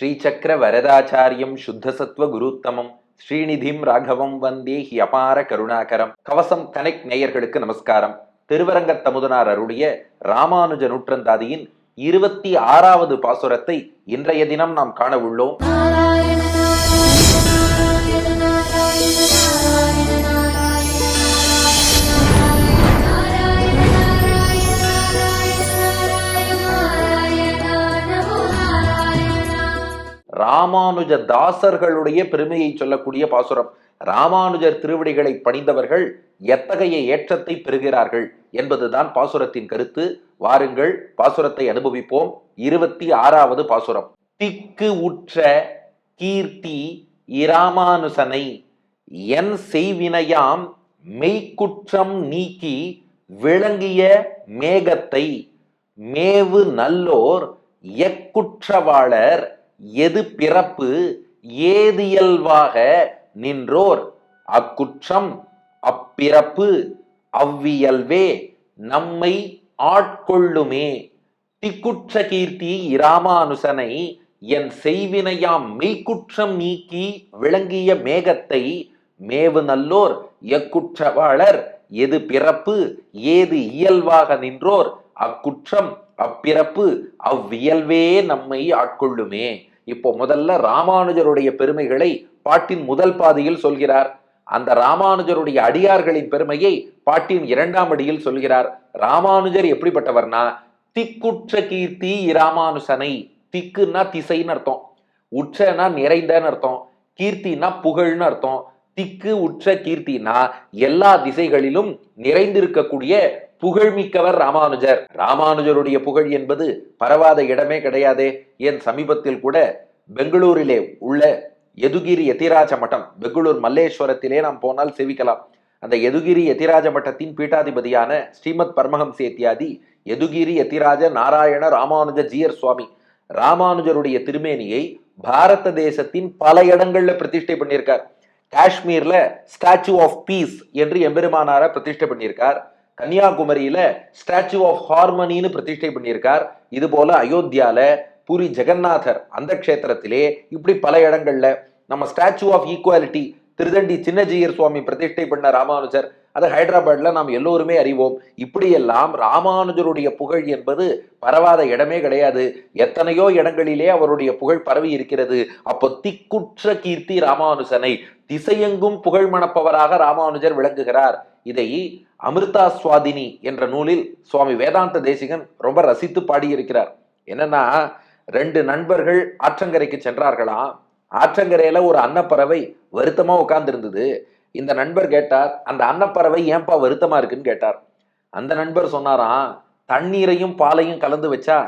ஸ்ரீசக்கர வரதாச்சாரியம் சுத்தசத்வ குருத்தமம். ஸ்ரீநிதிம் ராகவம் வந்தே he அபார கருணாகரம். கவசம் connect நேயர்களுக்கு நமஸ்காரம். திருவரங்கத் தமுதனார் அருடைய ராமானுஜ நூற்றந்தாதியின் இருபத்தி ஆறாவது பாசுரத்தை இன்றைய தினம் நாம் காண உள்ளோம். ராமானுஜ தாசர்களுடைய பெருமையை சொல்லக்கூடிய பாசுரம். ராமானுஜர் திருவடிகளை பணிந்தவர்கள் எத்தகைய ஏற்றத்தை பெறுகிறார்கள் என்பதுதான் பாசுரத்தின் கருத்து. வாருங்கள் பாசுரத்தை அனுபவிப்போம். இருபத்தி ஆறாவது பாசுரம். திக்கு உற்ற கீர்த்தி இராமானுசனை என் செய்வினையாம் மெய்க்குற்றம் நீக்கி விளங்கிய மேகத்தை மேவு நல்லோர் எக்குற்றவாளர் எது பிறப்பு ஏதியல்வாக நின்றோர்? அக்குற்றம் அப்பிறப்பு அவ்வியல்வே நம்மை ஆட்கொள்ளுமே. திக்குற்ற கீர்த்தி இராமானுசனை என் செய்வினையாம் மெய்க்குற்றம் நீக்கி விளங்கிய மேகத்தை மேவு நல்லோர் எக்குற்றவாளர் எது பிறப்பு ஏது இயல்பாக நின்றோர்? அக்குற்றம் அப்பிறப்பு அவ்வியல்வே நம்மை ஆட்கொள்ளுமே. இப்போ முதல்ல ராமானுஜருடைய பெருமைகளை பாட்டின் முதல் பாதியில் சொல்கிறார். அந்த ராமானுஜருடைய அடியார்களின் பெருமையை பாட்டின் இரண்டாம் அடியில் சொல்கிறார். ராமானுஜர் எப்படிப்பட்டவர்னா திக்குற்ற கீர்த்தி இராமானுசனை. திக்குன்னா திசைன்னு அர்த்தம். உற்றனா நிறைந்தன்னு அர்த்தம். கீர்த்தினா புகழ்னு அர்த்தம். திக்கு உற்ற கீர்த்தினா எல்லா திசைகளிலும் நிறைந்திருக்கக்கூடிய புகழ்மிக்கவர் ராமானுஜர். ராமானுஜருடைய புகழ் என்பது பரவாத இடமே கிடையாதே. ஏன் சமீபத்தில் கூட பெங்களூரிலே உள்ள எதுகிரி எதிராஜ மட்டம் பெங்களூர் மல்லேஸ்வரத்திலே நாம் போனால் சேவிக்கலாம். அந்த எதுகிரி எதிராஜ மட்டத்தின் பீட்டாதிபதியான ஸ்ரீமத் பரமஹம்ச இத்தியாதி எதுகிரி எதிராஜ நாராயண ராமானுஜ ஜீயர் சுவாமி ராமானுஜருடைய திருமேனியை பாரத தேசத்தின் பல இடங்கள்ல பிரதிஷ்டை பண்ணியிருக்கார். காஷ்மீர்ல ஸ்டாச்சு ஆஃப் பீஸ் என்று எம்பெருமானார பிரதிஷ்டை பண்ணியிருக்கார். கன்னியாகுமரியில ஸ்டாச்சு ஆஃப் ஹார்மனின்னு பிரதிஷ்டை பண்ணியிருக்கார். இது போல அயோத்தியால பூரி ஜெகநாதர் அந்த க்ஷேத்திரத்திலே இப்படி பல இடங்கள்ல நம்ம statue of equality Tridandi Chinna Jeeyar பிரதிஷ்டை பண்ண ராமானுஜர் அது ஹைதராபாத்ல நாம் எல்லோருமே அறிவோம். இப்படியெல்லாம் ராமானுஜருடைய புகழ் என்பது பரவாத இடமே கிடையாது. எத்தனையோ இடங்களிலே அவருடைய புகழ் பரவி இருக்கிறது. அப்போ திக்குற்ற கீர்த்தி ராமானுஜனை திசையெங்கும் புகழ் மணப்பவராக ராமானுஜர் விளங்குகிறார். இதை அமிர்தா சுவாதினி என்ற நூலில் சுவாமி வேதாந்த தேசிகன் ரொம்ப ரசித்து பாடியிருக்கிறார். என்னன்னா ரெண்டு நண்பர்கள் ஆற்றங்கரைக்கு சென்றார்களாம். ஆற்றங்கரையில ஒரு அன்னப்பறவை வருத்தமா உட்கார்ந்துருந்தது. இந்த நண்பர் கேட்டார் அந்த அன்னப்பறவை ஏன்பா வருத்தமா இருக்குன்னு? கேட்டார். அந்த நண்பர் சொன்னாராம் தண்ணீரையும் பாலையும் கலந்து வச்சா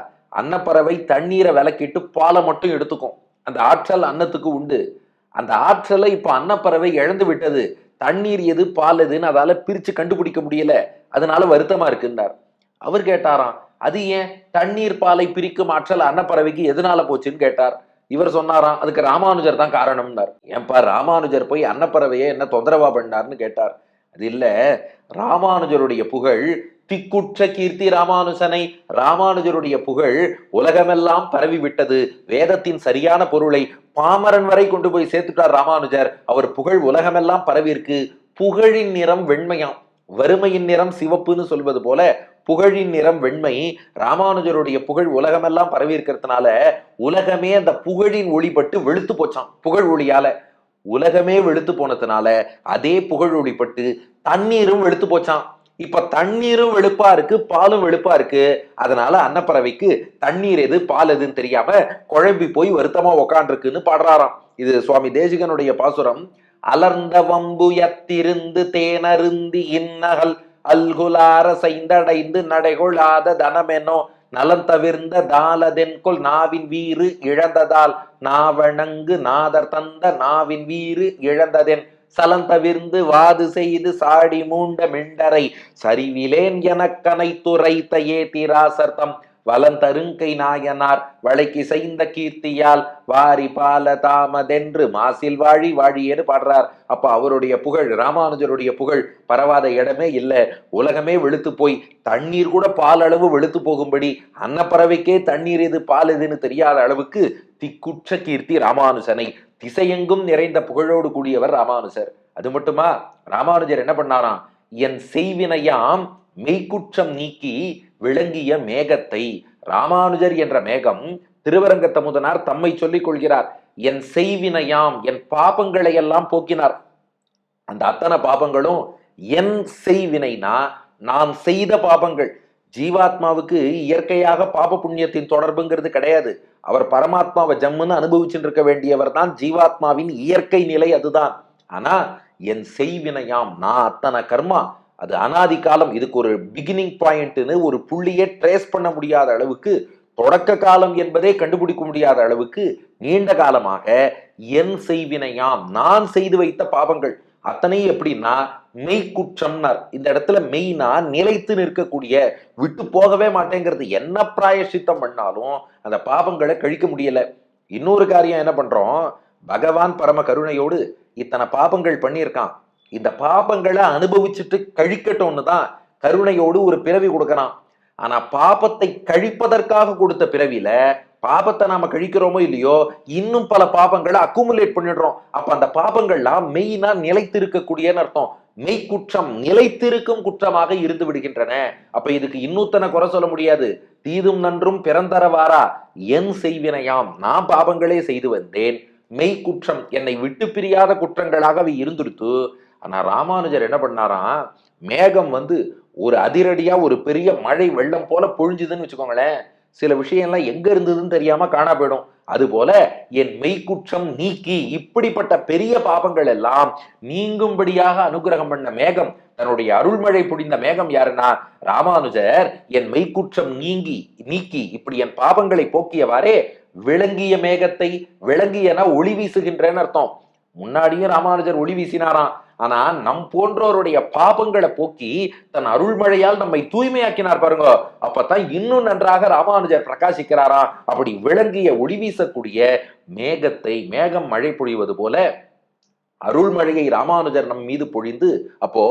அன்னப்பறவை தண்ணீரை விளக்கிட்டு பாலை மட்டும் எடுத்துக்கும். அந்த ஆற்றல் அன்னத்துக்கு உண்டு. அந்த ஆற்றலை இப்போ அன்னப்பறவை இழந்து விட்டது. தண்ணீர் எது பால் எதுன்னு அதால பிரிச்சு கண்டுபிடிக்க முடியல. அதனால வருத்தமா இருக்குன்னார். அவர் கேட்டாராம் அது ஏன் தண்ணீர் பாலை பிரிக்கும் ஆற்றல் அன்னப்பறவைக்கு எதனால போச்சுன்னு கேட்டார். இவர் சொன்னாராம் அதுக்கு ராமானுஜர் தான் காரணம்னார். ஏன்பா ராமானுஜர் போய் அன்னப்பறவையை என்ன தொந்தரவா பண்ணார்னு கேட்டார். அது இல்ல ராமானுஜருடைய புகழ் திக்குற்ற கீர்த்தி ராமானுஜனை ராமானுஜருடைய புகழ் உலகமெல்லாம் பரவி விட்டது வேதத்தின் சரியான பொருளை பாமரன் வரை கொண்டு போய் சேர்த்துட்டார் ராமானுஜர். அவர் புகழ் உலகமெல்லாம் பரவி இருக்கு புகழின் நிறம் வெண்மையாம். வறுமையின் நிறம் சிவப்புன்னு சொல்வது போல புகழின் நிறம் வெண்மை ராமானுஜருடைய புகழ் உலகமெல்லாம் பரவி இருக்கிறதுனால உலகமே அந்த புகழின் ஒளிப்பட்டு வெளுத்து போச்சான் புகழ் ஒளியால. உலகமே வெளுத்து போனதுனால அதே புகழ் ஒளிப்பட்டு தண்ணீரும் வெளுத்து போச்சான் இப்ப தண்ணீரும் வெளுப்பா இருக்கு பாலும் வெளுப்பா இருக்கு. அதனால அன்னப்பறவைக்கு தண்ணீர் எது பால் எதுன்னு தெரியாம குழம்பி போய் வருத்தமா உக்காண்டிருக்குன்னு பாடுறாராம். இது சுவாமி தேசிகனுடைய பாசுரம். அலர்ந்த வம்புயத்திருந்து தேனருந்தி இன்னகல் அல்குலார சைந்தடைந்து நடைகொள்ளாத தனமெனோ நலம் தவிர்ந்த தாளதென்கொல் நாவின் வீறு இழந்ததால் நாவணங்கு நாதர் தந்த நாவின் வீறு இழந்ததென் சலம் தவிர்ந்து வாது செய்து சாடி மூண்ட மிண்டரை சரிவிலேன் எனக்கனை துரைத்த ஏத்திராசர்த்தம் வலந்தருங்கை நாயனார் வளைக்கு செய்த கீர்த்தியால் வாரி பால தாமதென்று மாசில் வாழி வாழியேன்னு பாடுறார். அப்ப அவருடைய புகழ் ராமானுஜருடைய புகழ் பரவாத இடமே இல்லை. உலகமே வெளுத்து போய் தண்ணீர் கூட பால் அளவு வெளுத்து போகும்படி அன்னப்பறவைக்கே தண்ணீர் எது பால் எதுன்னு தெரியாத அளவுக்கு திக்குற்ற கீர்த்தி ராமானுஜனை திசையெங்கும் நிறைந்த புகழோடு கூடியவர் ராமானுஜர் அது மட்டுமா? ராமானுஜர் என்ன பண்ணாராம் என் செய்வினையாம் மெய்க்குற்றம் நீக்கி விளங்கிய மேகத்தை ராமானுஜர் என்ற மேகம் திருவரங்கத்தமுதனார் தம்மை சொல்லிக் கொள்கிறார். என் செய்வினையாம் என் பாபங்களை எல்லாம் போக்கினார். அந்த அத்தனை பாபங்களும் என் செய்வினைனா நான் செய்த பாபங்கள். ஜீவாத்மாவுக்கு இயற்கையாக பாப புண்ணியத்தின் தொடர்புங்கிறது கிடையாது. அவர் பரமாத்மாவை ஜம்முன்னு அனுபவிச்சுட்டு இருக்க வேண்டியவர் தான் ஜீவாத்மாவின் இயற்கை நிலை அதுதான். ஆனா என் செய்வினையாம் நான் அத்தனை கர்மா அது அனாதி காலம் இதுக்கு ஒரு பிகினிங் பாயிண்ட்னு ஒரு புள்ளியே ட்ரேஸ் பண்ண முடியாத அளவுக்கு தொடக்க காலம் என்பதே கண்டுபிடிக்க முடியாத அளவுக்கு நீண்ட காலமாக என் செய்வினையாம் நான் செய்து வைத்த பாவங்கள் அத்தனையும் எப்படின்னா மெய்க்குற்றம்னார். இந்த இடத்துல மெய்னா நிலைத்து நிற்கக்கூடிய விட்டு போகவே மாட்டேங்கிறது. என்ன பிராயசித்தம் பண்ணாலும் அந்த பாபங்களை கழிக்க முடியல. இன்னொரு காரியம் என்ன பண்றோம்? பகவான் பரம கருணையோடு இத்தனை பாபங்கள் பண்ணியிருக்கான். இந்த பாபங்களை அனுபவிச்சுட்டு கழிக்கட்டும்னு தான் கருணையோடு ஒரு பிறவி கொடுக்கறான். ஆனா பாபத்தை கழிப்பதற்காக கொடுத்த பிறவியில பாபத்தை நாம கழிக்கிறோமோ இல்லையோ இன்னும் பல பாபங்களை அக்குமுலேட் பண்ணிடுறோம். அப்ப அந்த பாபங்கள்லாம் மெய்னா நிலைத்திருக்கக்கூடியன்னு அர்த்தம். மெய்க்குற்றம் நிலைத்திருக்கும் குற்றமாக இருந்து விடுகின்றன. அப்ப இதுக்கு இன்னூத்தனை குறை சொல்ல முடியாது. தீதும் நன்றும் பிறந்தரவாரா? என் செய்வினையாம். நான் பாபங்களே செய்து வந்தேன். மெய்க்குற்றம் என்னை விட்டு பிரியாத குற்றங்களாக அவை இருந்துடுத்து. ஆனா ராமானுஜர் என்ன பண்ணாராம் மேகம் வந்து ஒரு அதிரடியா ஒரு பெரிய மழை வெள்ளம் போல பொழிஞ்சுதுன்னு வச்சுக்கோங்களேன். சில விஷயம்லாம் எங்க இருந்ததுன்னு தெரியாம காணா போயிடும். அதுபோல என் மெய்க்குற்றம் நீக்கி இப்படிப்பட்ட பெரிய பாபங்கள் எல்லாம் நீங்கும்படியாக அனுகிரகம் பண்ண மேகம் தன்னுடைய அருள்மழை புடிந்த மேகம் யாருன்னா ராமானுஜர் என் மெய்க்குற்றம் நீங்கி நீக்கி இப்படி என் பாபங்களை போக்கியவாறே விளங்கிய மேகத்தை விளங்கியன ஒளி வீசுகின்றேன்னு அர்த்தம். முன்னாடியும் ராமானுஜர் ஒளி வீசினாராம். ஆனா நம் போன்றோருடைய பாபங்களை போக்கி தன் அருள்மழையால் நம்மை தூய்மையாக்கினார் பாருங்க. அப்பதான் இன்னும் நன்றாக ராமானுஜர் பிரகாசிக்கிறாரா அப்படி விளங்கிய ஒளி வீசக்கூடிய மேகத்தை மேகம் மழை பொழிவது போல அருள்மழையை ராமானுஜர் நம் மீது பொழிந்து அப்போ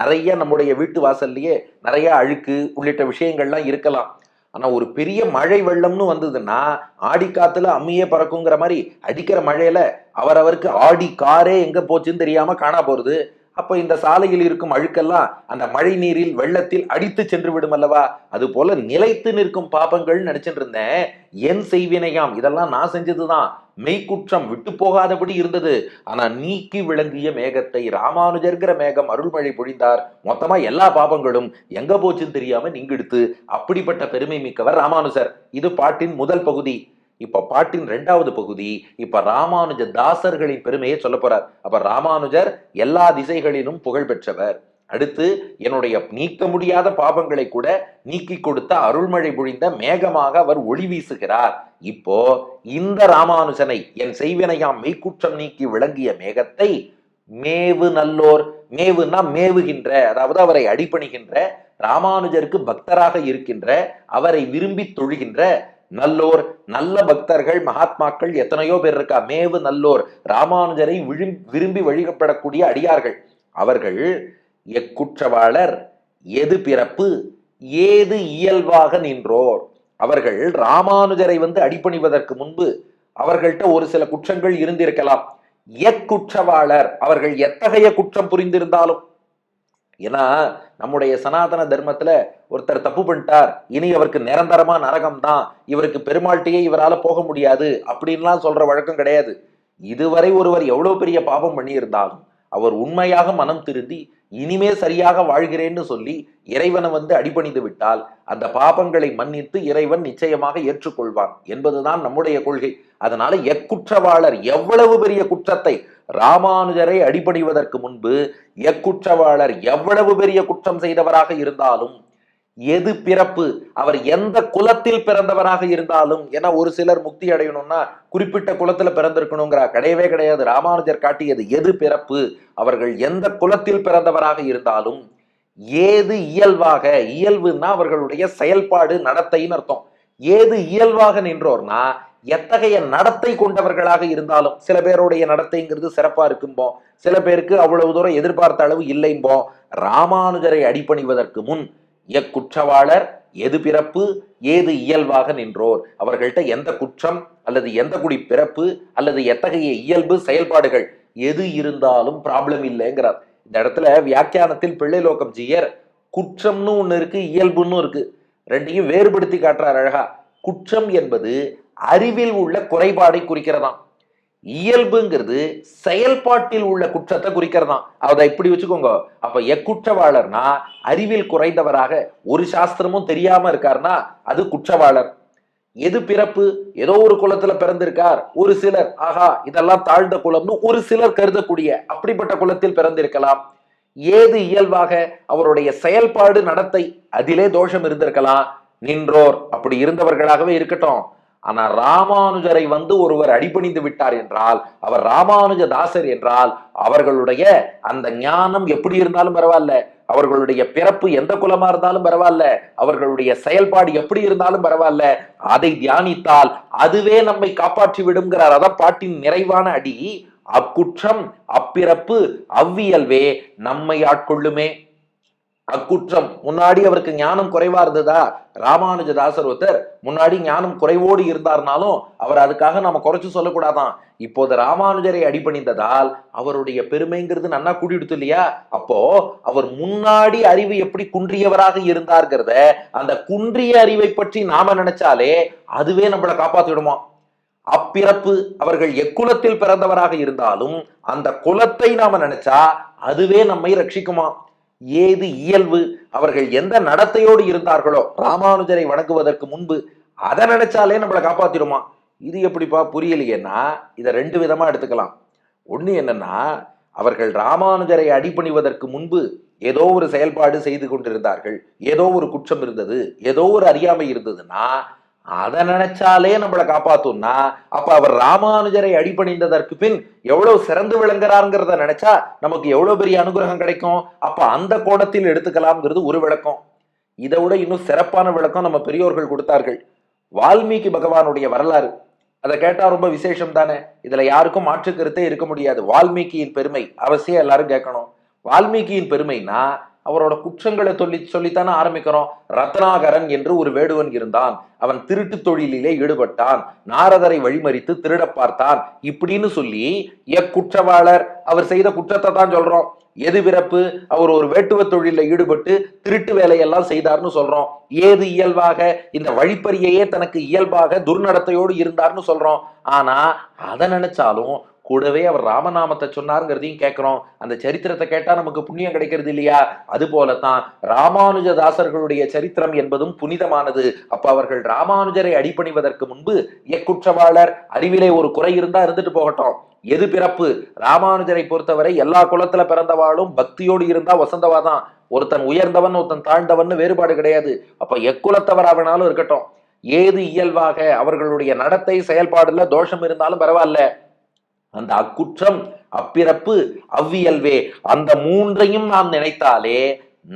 நிறைய நம்முடைய வீட்டு வாசல்லையே நிறைய அழுக்கு உள்ளிட்ட விஷயங்கள்லாம் இருக்கலாம். ஆனால் ஒரு பெரிய மழை வெள்ளம்னு வந்ததுன்னா ஆடி காத்துல அம்மியே பறக்குங்கிற மாதிரி அடிக்கிற மழையில அவரவருக்கு ஆடி காரே எங்க போச்சுன்னு தெரியாம காணா போறது. அப்ப இந்த சாலையில் இருக்கும் அழுக்கெல்லாம் அந்த மழை நீரில் வெள்ளத்தில் அடித்து சென்று விடும் அல்லவா? அது போல நிலைத்து நிற்கும் பாபங்கள் நினைச்சிட்டு இருந்தேன் என் செய்வினையாம் இதெல்லாம் நான் செஞ்சதுதான். மெய்க்குற்றம் விட்டு போகாதபடி இருந்தது. ஆனா நீக்கி விளங்கிய மேகத்தை ராமானுஜர்கிற மேகம் அருள்மழை பொழிந்தார். மொத்தமா எல்லா பாபங்களும் எங்க போச்சுன்னு தெரியாம நீங்கெடுத்து அப்படிப்பட்ட பெருமை மிக்கவர் ராமானுஜர். இது பாட்டின் முதல் பகுதி. இப்ப பாட்டின் ரெண்டாவது பகுதி இப்ப ராமானுஜ தாசர்களின் பெருமையை சொல்ல போறார். அப்ப ராமானுஜர் எல்லா திசைகளிலும் புகழ் பெற்றவர். அடுத்து என்னுடைய நீக்க முடியாத பாபங்களை கூட நீக்கி கொடுத்த அருள்மழை பொழிந்த மேகமாக அவர் ஒளி வீசுகிறார். இப்போ இந்த ராமானுஜனை என் செய்வினையாம் மெய்க்குற்றம் நீக்கி விளங்கிய மேகத்தை மேவு நல்லோர் மேவுனா மேவுகின்ற அதாவது அவரை அடிபணிகின்ற ராமானுஜருக்கு பக்தராக இருக்கின்ற அவரை விரும்பி தொழுகின்ற நல்லோர் நல்ல பக்தர்கள் மகாத்மாக்கள் எத்தனையோ பேர் இருக்கா? மேவு நல்லோர் ராமானுஜரை விரும்பி வழிபடக்கூடிய அடியார்கள். அவர்கள் எக்குற்றவாளர் எது பிறப்பு ஏது இயல்பாக நின்றோர்? அவர்கள் ராமானுஜரை வந்து அடிபணிவதற்கு முன்பு அவர்கள்ட்ட ஒரு சில குற்றங்கள் இருந்திருக்கலாம். எக்குற்றவாளர் அவர்கள் எத்தகைய குற்றம் புரிந்திருந்தாலும். ஏன்னா நம்முடைய சனாதன தர்மத்துல ஒருத்தர் தப்பு பண்ணிட்டார் இனி அவருக்கு நிரந்தரமா நரகம் தான் இவருக்கு பெருமாள்கிட்டயே இவரால போக முடியாது அப்படின்லாம் சொல்ற வழக்கம் கிடையாது. இதுவரை ஒருவர் எவ்வளவு பெரிய பாபம் பண்ணியிருந்தாலும் அவர் உண்மையாக மனம் திருந்தி இனிமே சரியாக வாழ்கிறேன்னு சொல்லி இறைவனை வந்து அடிபணிந்து விட்டால் அந்த பாபங்களை மன்னித்து இறைவன் நிச்சயமாக ஏற்றுக்கொள்வான் என்பதுதான் நம்முடைய கொள்கை. அதனால எக்குற்றவாளர் எவ்வளவு பெரிய குற்றத்தை ராமானுஜரை அடிபணிவதற்கு முன்பு எக்குற்றவாளர் எவ்வளவு பெரிய குற்றம் செய்தவராக இருந்தாலும் எது பிறப்பு அவர் எந்த குலத்தில் பிறந்தவராக இருந்தாலும் ஏன்னா ஒரு சிலர் முக்தி அடையணும்னா குறிப்பிட்ட குலத்துல பிறந்திருக்கணுங்கிறா கிடையவே கிடையாது. ராமானுஜர் காட்டியது எது பிறப்பு அவர்கள் எந்த குலத்தில் பிறந்தவராக இருந்தாலும் ஏது இயல்பாக இயல்புன்னா அவர்களுடைய செயல்பாடு நடத்தைன்னு அர்த்தம். ஏது இயல்பாக நின்றோர்னா எத்தகைய நடத்தை கொண்டவர்களாக இருந்தாலும் சில பேருடைய நடத்தைங்கிறது சிறப்பா இருக்கும்போம் சில பேருக்கு அவ்வளவு தூரம் எதிர்பார்த்த அளவு இல்லைம்போம் ராமானுஜரை அடிபணிவதற்கு முன் எக்குற்றவாளர் எது பிறப்பு ஏது இயல்பாக நின்றோர்? அவர்கள்ட்ட எந்த குற்றம் அல்லது எந்த குடி பிறப்பு அல்லது எத்தகைய இயல்பு செயல்பாடுகள் எது இருந்தாலும் ப்ராப்ளம் இல்லைங்கிறார். இந்த இடத்துல வியாக்கியானத்தில் பிள்ளைலோகம் ஜீயர் குற்றம்னு ஒன்று இருக்கு இயல்புன்னு இருக்கு. ரெண்டையும் வேறுபடுத்தி காட்டுறார் அழகா. குற்றம் என்பது அறிவில் உள்ள குறைபாடை குறிக்கிறதாம். இயல்புங்கிறது செயல்பாட்டில் உள்ள குற்றத்தை குறிக்கிறதாம். அதை இப்படி வச்சுக்கோங்க. அப்ப எக்குற்றவாளர்னா அறிவில் குறைந்தவராக ஒரு சாஸ்திரமும் தெரியாம இருக்காருன்னா அது குற்றவாளர். எது பிறப்பு? ஏதோ ஒரு குலத்துல பிறந்திருக்கார். ஒரு சிலர் ஆஹா இதெல்லாம் தாழ்ந்த குலம்னு ஒரு சிலர் கருதக்கூடிய அப்படிப்பட்ட குலத்தில் பிறந்திருக்கலாம். ஏது இயல்பாக அவருடைய செயல்பாடு நடத்தை அதிலே தோஷம் இருந்திருக்கலாம். நின்றோர் அப்படி இருந்தவர்களாகவே இருக்கட்டும். ஆனா ராமானுஜரை வந்து ஒருவர் அடிபணிந்து விட்டார் என்றால் அவர் ராமானுஜ தாசர் என்றால் அவர்களுடைய அந்த ஞானம் எப்படி இருந்தாலும் பரவாயில்ல. அவர்களுடைய பிறப்பு எந்த குலமா இருந்தாலும் பரவாயில்ல. அவர்களுடைய செயல்பாடு எப்படி இருந்தாலும் பரவாயில்ல. அதை தியானித்தால் அதுவே நம்மை காப்பாற்றி விடுங்கிறார் அதான் பாட்டின் நிறைவான அடி. அக்குற்றம் அப்பிறப்பு அவ்வியல்வே நம்மை ஆட்கொள்ளுமே. அக்குற்றம். முன்னாடி அவருக்கு ஞானம் குறைவா இருந்ததா? ராமானுஜதாசர் ஒருத்தர் முன்னாடி ஞானம் குறைவோடு இருந்தார்னாலும் அவர் அதுக்காக நாம குறைச்சு சொல்லக்கூடாதான். இப்போது ராமானுஜரை அடிபணிந்ததால் அவருடைய பெருமைங்கிறது நன்னா கூட்டிடுத்து இல்லையா? அப்போ அவர் முன்னாடி அறிவு எப்படி குன்றியவராக இருந்தார்கிறத அந்த குன்றிய அறிவை பற்றி நாம நினைச்சாலே அதுவே நம்மளை காப்பாத்திடுமா? அப்பிறப்பு அவர்கள் எக்குலத்தில் பிறந்தவராக இருந்தாலும் அந்த குலத்தை நாம நினைச்சா அதுவே நம்மை ரட்சிக்குமா? ஏது இயல்பு? அவர்கள் எந்த நடத்தையோடு இருந்தார்களோ ராமானுஜரை வணங்குவதற்கு முன்பு அதை நினைச்சாலே நம்மளை காப்பாத்திடுமா? இது எப்படிப்பா புரியலையேன்னா இதை ரெண்டு விதமா எடுத்துக்கலாம். ஒன்று என்னன்னா அவர்கள் ராமானுஜரை அடிபணிவதற்கு முன்பு ஏதோ ஒரு செயல்பாடு செய்து கொண்டிருந்தார்கள். ஏதோ ஒரு குற்றம் இருந்தது. ஏதோ ஒரு அறியாமை இருந்ததுன்னா அதை நினைச்சாலே நம்மளை காப்பாத்தும்னா அப்ப அவர் ராமானுஜரை அடிபணிந்ததற்கு பின் எவ்வளவு சிறந்து விளங்குறாருங்கிறத நினைச்சா நமக்கு எவ்வளவு பெரிய அனுகிரகம் கிடைக்கும்? அப்ப அந்த கோணத்தில் எடுத்துக்கலாம்ங்கிறது ஒரு விளக்கம். இதை விட இன்னும் சிறப்பான விளக்கம் நம்ம பெரியோர்கள் கொடுத்தார்கள். வால்மீகி பகவானுடைய வரலாறு. அதை கேட்டா ரொம்ப விசேஷம் தானே? இதுல யாருக்கும் மாற்று கருத்தே இருக்க முடியாது. வால்மீகியின் பெருமை. அவசியம் எல்லாரும் கேட்கணும். வால்மீகியின் பெருமைனா அவரோட குற்றங்களை சொல்லி சொல்லித்தானே ஆரம்பிக்கிறோம். ரத்னாகரன் என்று ஒரு வேடுவன் இருந்தான். அவன் திருட்டு தொழிலிலே ஈடுபட்டான். நாரதரை வழிமறித்து திருட பார்த்தான். இப்படின்னு சொல்லி எக்குற்றவாளர் அவர் செய்த குற்றத்தை தான் சொல்றோம். எது பிறப்பு? அவர் ஒரு வேட்டுவ தொழில ஈடுபட்டு திருட்டு வேலையெல்லாம் செய்தார்னு சொல்றோம். ஏது இயல்பாக? இந்த வழிப்பறியையே தனக்கு இயல்பாக துர்நடத்தையோடு இருந்தார்னு சொல்றோம். ஆனா அதை நினைச்சாலும் கூடவே அவர் ராமநாமத்தை சொன்னாருங்கிறதையும் கேட்குறோம். அந்த சரித்திரத்தை கேட்டால் நமக்கு புண்ணியம் கிடைக்கிறது இல்லையா? அது போலத்தான் ராமானுஜதாசர்களுடைய சரித்திரம் என்பதும் புனிதமானது. அப்ப அவர்கள் ராமானுஜரை அடிபணிவதற்கு முன்பு எக்குற்றவாளர் அறிவிலே ஒரு குறை இருந்தா இருந்துட்டு போகட்டும். எது பிறப்பு? ராமானுஜரை பொறுத்தவரை எல்லா குலத்துல பிறந்தவாளும் பக்தியோடு இருந்தா வசந்தவாதான் ஒருத்தன் உயர்ந்தவன் ஒருத்தன் தாழ்ந்தவன் வேறுபாடு கிடையாது. அப்ப எக்குலத்தவராவனாலும் இருக்கட்டும். ஏது இயல்பாக அவர்களுடைய நடத்தை செயல்பாடுல தோஷம் இருந்தாலும் பரவாயில்ல. அந்த அக்குற்றம் அப்பிறப்பு அவ்வியல்வே அந்த மூன்றையும் நாம் நினைத்தாலே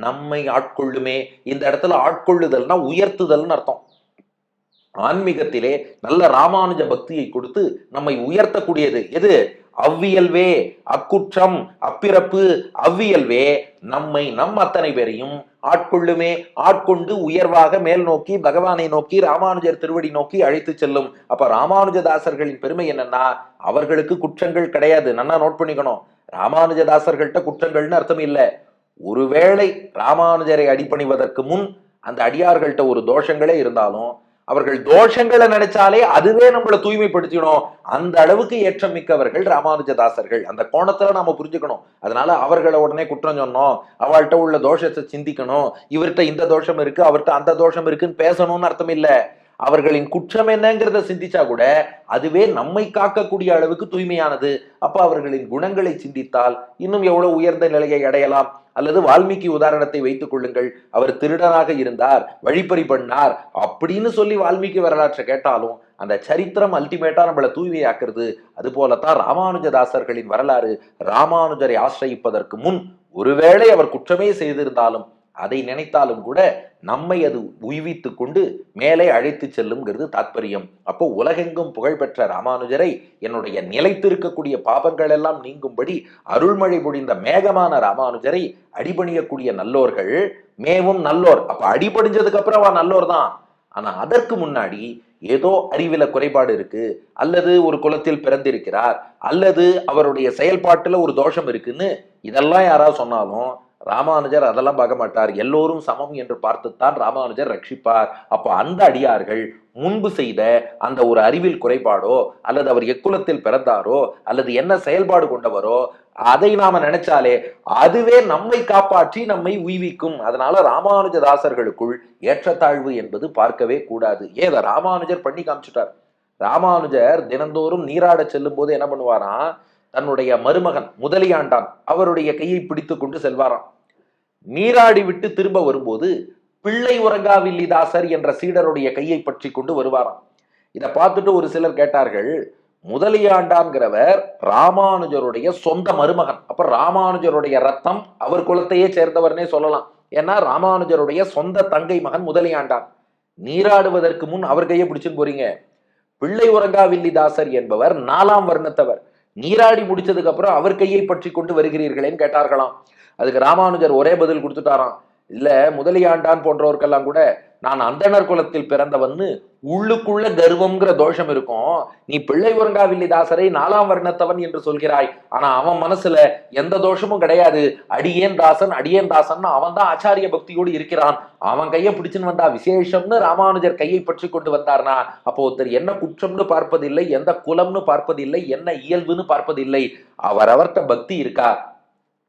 நம்மை ஆட்கொள்ளுமே. இந்த இடத்துல ஆட்கொள்ளுதல்னா உயர்த்துதல்னு அர்த்தம். ஆன்மீகத்திலே நல்ல ராமானுஜ பக்தியை கொடுத்து நம்மை உயர்த்தக்கூடியது எது? அவ்வியல்வே அக்குற்றம் அப்பிறப்பு அவ்வியல்வே நம்மை நம் அத்தனை பேரையும் ஆட்கொள்ளுமே ஆட்கொண்டு உயர்வாக மேல் நோக்கி பகவானை நோக்கி ராமானுஜர் திருவடி நோக்கி அழைத்து செல்லும். அப்ப ராமானுஜதாசர்களின் பெருமை என்னன்னா அவர்களுக்கு குற்றங்கள் கிடையாது. நல்லா நோட் பண்ணிக்கணும். ராமானுஜதாசர்கள்ட்ட குற்றங்கள்னு அர்த்தம் இல்லை. ஒருவேளை ராமானுஜரை அடிபணிவதற்கு முன் அந்த அடியார்கள்ட்ட ஒரு தோஷங்களே இருந்தாலும் அவர்கள் தோஷங்களை நினைச்சாலே அதுவே நம்மளை தூய்மைப்படுத்திடும். அந்த அளவுக்கு ஏற்றம் மிக்கவர்கள் ராமானுஜதாசர்கள். அந்த கோணத்துல நாம புரிஞ்சுக்கணும். அதனால அவர்களை உடனே குற்றம் சொன்னோம். அவள்கிட்ட உள்ள தோஷத்தை சிந்திக்கணும். இவர்கிட்ட இந்த தோஷம் இருக்கு அவர்கிட்ட அந்த தோஷம் இருக்குன்னு பேசணும்னு அர்த்தம் இல்ல. அவர்களின் குற்றம் என்னங்கிறத சிந்திச்சா கூட அதுவே நம்மை காக்கக்கூடிய அளவுக்கு தூய்மையானது. அப்ப அவர்களின் குணங்களை சிந்தித்தால் இன்னும் எவ்வளவு உயர்ந்த நிலையை அடையலாம்? அல்லது வால்மீகி உதாரணத்தை வைத்துக் கொள்ளுங்கள். அவர் திருடனாக இருந்தார் வழிப்பறி பண்ணார் அப்படின்னு சொல்லி வால்மீகி வரலாற்றை கேட்டாலும் அந்த சரித்திரம் அல்டிமேட்டா நம்மளை தூய்மையாக்குறது. அது போலத்தான் ராமானுஜதாசர்களின் வரலாறு ராமானுஜரை ஆசிரயிப்பதற்கு முன் ஒருவேளை அவர் குற்றமே செய்திருந்தாலும் அதை நினைத்தாலும் கூட நம்மை அது உய்வித்து கொண்டு மேலே அழைத்து செல்லுங்கிறது தாத்பரியம். அப்போ உலகெங்கும் புகழ்பெற்ற ராமானுஜரை என்னுடைய நிலைத்திருக்கக்கூடிய பாபங்கள் எல்லாம் நீங்கும்படி அருள்மழை பொழிந்த மேகமான ராமானுஜரை அடிபணியக்கூடிய நல்லோர்கள் மேவும் நல்லோர். அப்ப அடிபடிஞ்சதுக்கு அப்புறம் அவன் நல்லோர் தான். ஆனா அதற்கு முன்னாடி ஏதோ அறிவில குறைபாடு இருக்கு. அல்லது ஒரு குலத்தில் பிறந்திருக்கிறார். அல்லது அவருடைய செயல்பாட்டுல ஒரு தோஷம் இருக்குன்னு இதெல்லாம் யாராவது சொன்னாலும் ராமானுஜர் அதெல்லாம் பார்க்க மாட்டார். எல்லோரும் சமம் என்று பார்த்துத்தான் ராமானுஜர் ரட்சிப்பார். அப்போ அந்த அடியார்கள் முன்பு செய்த அந்த ஒரு அறிவில் குறைபாடோ அல்லது அவர் எக்குலத்தில் பிறந்தாரோ அல்லது என்ன செயல்பாடு கொண்டவரோ அதை நாம நினைச்சாலே அதுவே நம்மை காப்பாற்றி நம்மை உய்விக்கும். அதனால ராமானுஜதாசர்களுக்குள் ஏற்றத்தாழ்வு என்பது பார்க்கவே கூடாது. ஏத ராமானுஜர் பண்ணி காமிச்சிட்டார்? ராமானுஜர் தினந்தோறும் நீராட செல்லும் போது என்ன பண்ணுவாராம்? தன்னுடைய மருமகன் முதலியாண்டான் அவருடைய கையை பிடித்து கொண்டு செல்வாராம். நீராடி விட்டு திரும்ப வரும்போது பிள்ளை உறங்காவில்லிதாசர் என்ற சீடருடைய கையை பற்றி கொண்டு வருவாராம். இதை பார்த்துட்டு ஒரு சிலர் கேட்டார்கள் முதலியாண்டான்கிறவர் ராமானுஜருடைய சொந்த மருமகன். அப்ப ராமானுஜருடைய ரத்தம் அவர் குலத்தையே சேர்ந்தவர்னே சொல்லலாம். ஏன்னா ராமானுஜருடைய சொந்த தங்கை மகன் முதலியாண்டான். நீராடுவதற்கு முன் அவர் கையை பிடிச்சுன்னு போறீங்க. பிள்ளை உறங்காவில்லிதாசர் என்பவர் நாலாம் வர்ணத்தவர். நீராடி முடிச்சதுக்கு அப்புறம் அவர் கையை பற்றி கொண்டு வருகிறீர்களேன்னு கேட்டார்களாம். அதுக்கு ராமானுஜர் ஒரே பதில் கொடுத்துட்டாராம். இல்ல முதலியாண்டான் போன்றவர்க்கெல்லாம் கூட நான் அந்தணர் குலத்தில் பிறந்தவன்னு உள்ளுக்குள்ள கர்வம்ங்கிற தோஷம் இருக்கும். நீ பிள்ளை உறங்காவில்லி தாசரை நாலாம் வர்ணத்தவன் என்று சொல்கிறாய். ஆனா அவன் மனசுல எந்த தோஷமும் கிடையாது. அடியேன் தாசன் அடியேன் தாசன் அவன் தான் ஆச்சாரிய பக்தியோடு இருக்கிறான். அவன் கையை பிடிச்சுன்னு வந்தா விசேஷம்னு ராமானுஜர் கையை பற்றி கொண்டு வந்தார்னா அப்போ ஒருத்தர் என்ன குற்றம்னு பார்ப்பதில்லை எந்த குலம்னு பார்ப்பதில்லை என்ன இயல்புன்னு பார்ப்பதில்லை. அவரவர்த்த பக்தி இருக்கா?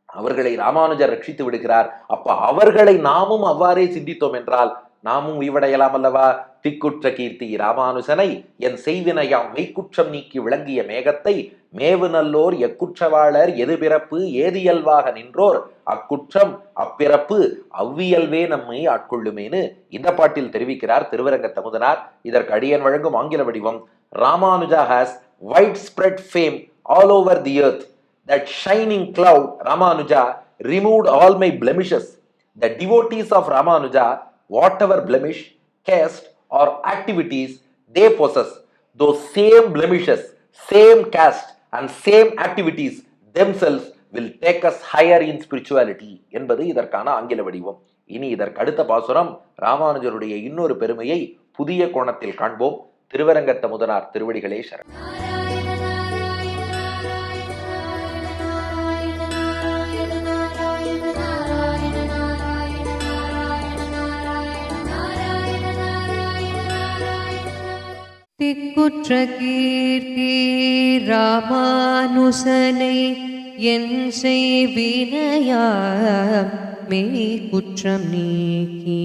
அவர்களை ராமானுஜர் ரட்சித்து விடுகிறார். அப்ப அவர்களை நாமும் அவ்வாறே சிந்தித்தோம் என்றால் நாமும் உய்வடையலாம் அல்லவா? திக்குற்ற கீர்த்தி ராமானுஜனை என் செய்வினையாம் மெய்க்குற்றம் நீக்கி விளங்கிய மேகத்தை மேவு நல்லோர் எக்குற்றவாளர் எது பிறப்பு ஏதியல்வாக நின்றோர் அக்குற்றம் அப்பிறப்பு அவ்வியல்வே நம்மை ஆட்கொள்ளுமேனு இந்த பாட்டில் தெரிவிக்கிறார் திருவரங்க தமுதனார். இதற்கு அடியன் வழங்கும் ஆங்கில வடிவம் Ramanuja has widespread fame all over the earth that shining cloud Ramanuja remove all my all the devotees of Ramanuja whatever blemish caste or activities they possess those same blemishes same caste and same activities themselves will take us higher in spirituality என்பது இதற்கான ஆங்கில வடிவம் இனி இதற்கு அடுத்த பாசுரம் ராமானுஜருடைய இன்னொரு பெருமையை புதிய கோணத்தில் காண்போம் திருவரங்கத்த முதனார் திருவடிகளே குற்ற கீர்த்தி ராமானுசனை என் செய்வினையாம் மெய் குற்றம் நீக்கி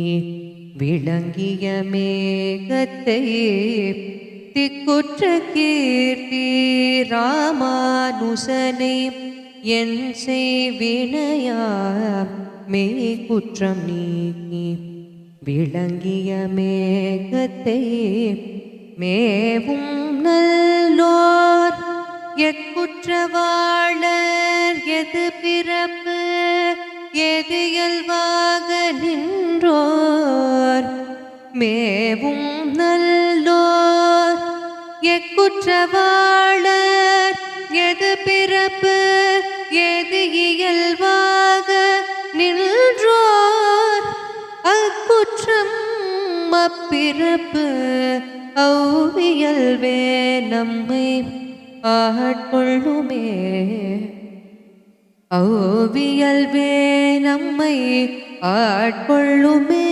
விளங்கிய மேகத்தை திக்குற்ற கீர்த்தி ராமானுசனை என் செய்வினையாம் மெய் குற்றம் நீக்கி விளங்கிய மேகத்தை மேவும் நல்லோர் எக்குற்றவாளர் எது பிறப்பு எது இயல்பாக நின்றோர்? மேவும் நல்லோர் எக்குற்றவாளர் எது பிறப்பு எது இயல்பாக நின்றோர்? அக்குற்றம் அப்பிறப்பு. அவ்வியல்வே நம்மை ஆட்கொள்ளுமே அவ்வியல்வே நம்மை ஆட்கொள்ளுமே